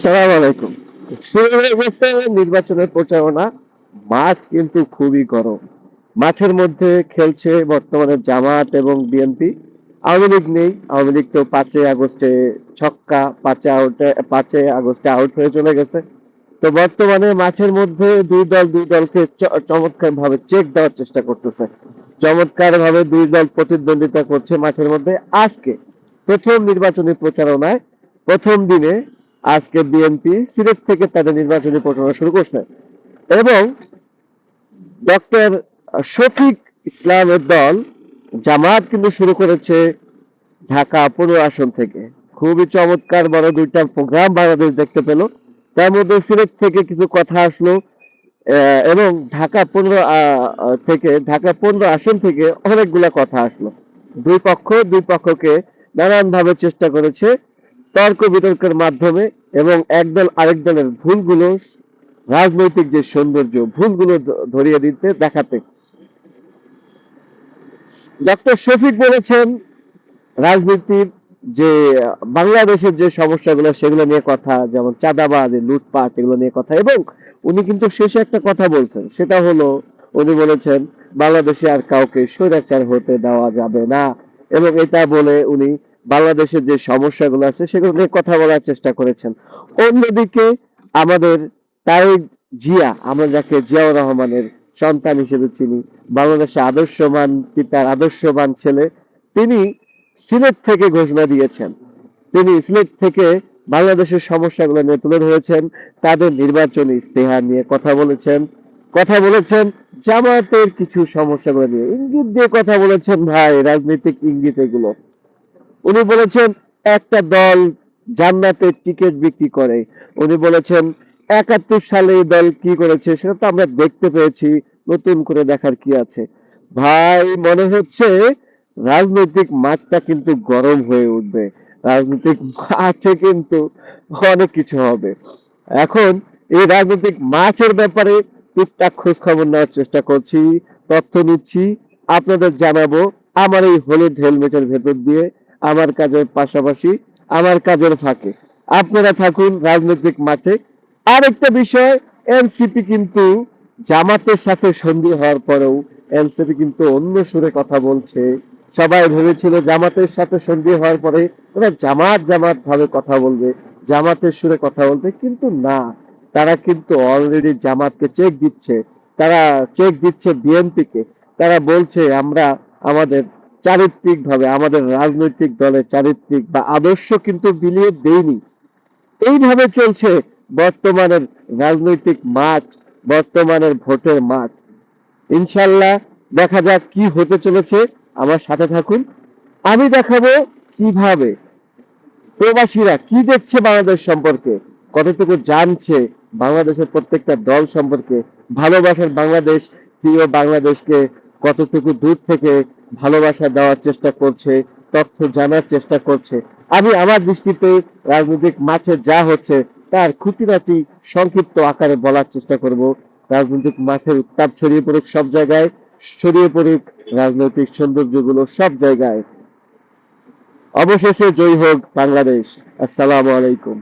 সালাম নির্বাচনের প্রচারণা, মাঠ কিন্তু খুবই গরম। মাঠের মধ্যে খেলছে বর্তমানে জামাত এবং বিএনপি। আওয়ামী লীগ নেই, আওয়ামী লীগ তো পাঁচই আগস্টে ছক্কা, পাঁচে আউটে পাঁচই আগস্টে আউট হয়ে চলে গেছে। তো বর্তমানে মাঠের মধ্যে দুই দল, দুই দলকে চমৎকার ভাবে চেক দেওয়ার চেষ্টা করতেছে। চমৎকার ভাবে দুই দল প্রতিদ্বন্দ্বিতা করছে মাঠের মধ্যে। আজকে প্রথম নির্বাচনী প্রচারণায়, প্রথম দিনে আজকে বিএনপি সিলেট থেকে তাদের নির্বাচনী প্রচারণা শুরু করছে। এবং ডক্টর শফিক ইসলামের দল জামাত কিন্তু শুরু করেছে ঢাকা পনেরো আসন থেকে। খুবই চমৎকার বড় দুইটা প্রোগ্রাম বাংলাদেশ দেখতে পেল। তার মধ্যে সিলেট থেকে কিছু কথা আসলো এবং ঢাকা পনেরো থেকে, ঢাকা পনেরো আসন থেকে অনেকগুলা কথা আসলো। দুই পক্ষ, দুই পক্ষকে নানান ভাবে চেষ্টা করেছে তর্ক বিতর্কের মাধ্যমে এবং একদল আরেক দলের ভুলগুলো, রাজনৈতিক যে সৌন্দর্য, ভুলগুলো ধরিয়ে দিতে দেখাতে। ডক্টর শফিক বলেছেন, রাজনীতির যে, বাংলাদেশের যে সমস্যাগুলো, সেগুলো নিয়ে কথা, যেমন চাঁদাবাজ লুটপাট, এগুলো নিয়ে কথা। এবং উনি কিন্তু শেষে একটা কথা বলছেন, সেটা হলো, উনি বলেছেন, বাংলাদেশে আর কাউকে স্বৈরাচার হতে দেওয়া যাবে না। এবং এটা বলে উনি বাংলাদেশের যে সমস্যাগুলো আছে, সেগুলো নিয়ে কথা বলার চেষ্টা করেছেন। অন্যদিকে আমাদের তারেক জিয়া, আমরা যাকে জিয়াউর রহমানের সন্তান হিসেবে চিনি, বাংলাদেশে আদর্শবান পিতার আদর্শবান ছেলে, তিনি সিলেট থেকে ঘোষণা দিয়েছেন। তিনি সিলেট থেকে বাংলাদেশের সমস্যাগুলো নিয়ে তুলে ধরেছেন, তাদের নির্বাচনী ইস্তেহার নিয়ে কথা বলেছেন। কথা বলেছেন জামাতের কিছু সমস্যাগুলো নিয়ে। ইঙ্গিত দিয়ে কথা বলেছেন, ভাই, রাজনৈতিক ইঙ্গিত এগুলো। উনি বলেছেন, একটা দল জান্নাতের টিকিট বিক্রি করে। উনি বলেছেন, একাত্তর সালে এই দল কি করেছে সেটা তো আমরা দেখতে পেয়েছি, নতুন করে দেখার কি আছে। ভাই, মনে হচ্ছে রাজনৈতিক মাঠটা কিন্তু গরম হয়ে উঠবে। রাজনৈতিক মাঠে কিন্তু অনেক কিছু হবে। এখন এই রাজনৈতিক মাঠের ব্যাপারে টুকটাক খোঁজ খবর নেওয়ার চেষ্টা করছি, তথ্য নিচ্ছি, আপনাদের জানাব আমার এই হলুদ হেলমেটের ভেতর দিয়ে। আমার কাজের পাশাপাশি আমার কাজের ফাঁকে। আপনারা থাকুন রাজনৈতিক মাঠে। আরেকটা বিষয়, এনসিপি কিন্তু জামাতের সাথে সন্ধি হওয়ার পরেও এনসিপি কিন্তু অন্য সুরে কথা বলছে। সবাই ভেবেছিল জামাতের সাথে সন্ধি হওয়ার পরে ওরা জামাত জামাত ভাবে কথা বলবে, জামাতের সুরে কথা বলবে, কিন্তু না। তারা কিন্তু অলরেডি জামাতকে চেক দিচ্ছে। তারা চেক দিচ্ছে বিএনপিকে। তারা বলছে, আমরা আমাদের চারিত্রিক ভাবে আমাদের রাজনৈতিক দলের চারিত্রিক বা আদর্শ কিন্তু বিলিয়ে দেয়নি। এইভাবে চলছে বর্তমানের রাজনৈতিক মাঠ, বর্তমানের ভোটের মাঠ। ইনশাল্লাহ দেখা যাক কি হতে চলেছে। আমার সাথে থাকুন। আমি দেখাবো কীভাবে প্রবাসীরা কি দেখছে বাংলাদেশ সম্পর্কে, কতটুকু জানছে বাংলাদেশের প্রত্যেকটা দল সম্পর্কে, ভালোবাসার বাংলাদেশ, প্রিয় বাংলাদেশকে কতটুকু দূর থেকে ভালোবাসা দেওয়ার চেষ্টা করছে, তথ্য জানার চেষ্টা করছে। আমি আমার দৃষ্টিতে রাজনৈতিক মাঠে যা হচ্ছে, তার খুঁটিনাটি সংক্ষিপ্ত আকারে বলার চেষ্টা করব। রাজনৈতিক মাঠের উত্তাপ ছড়িয়ে পড়ুক সব জায়গায়, ছড়িয়ে পড়ুক রাজনৈতিক সৌন্দর্যগুলো সব জায়গায়। অবশেষে জয় হোক বাংলাদেশ। আসসালামু আলাইকুম।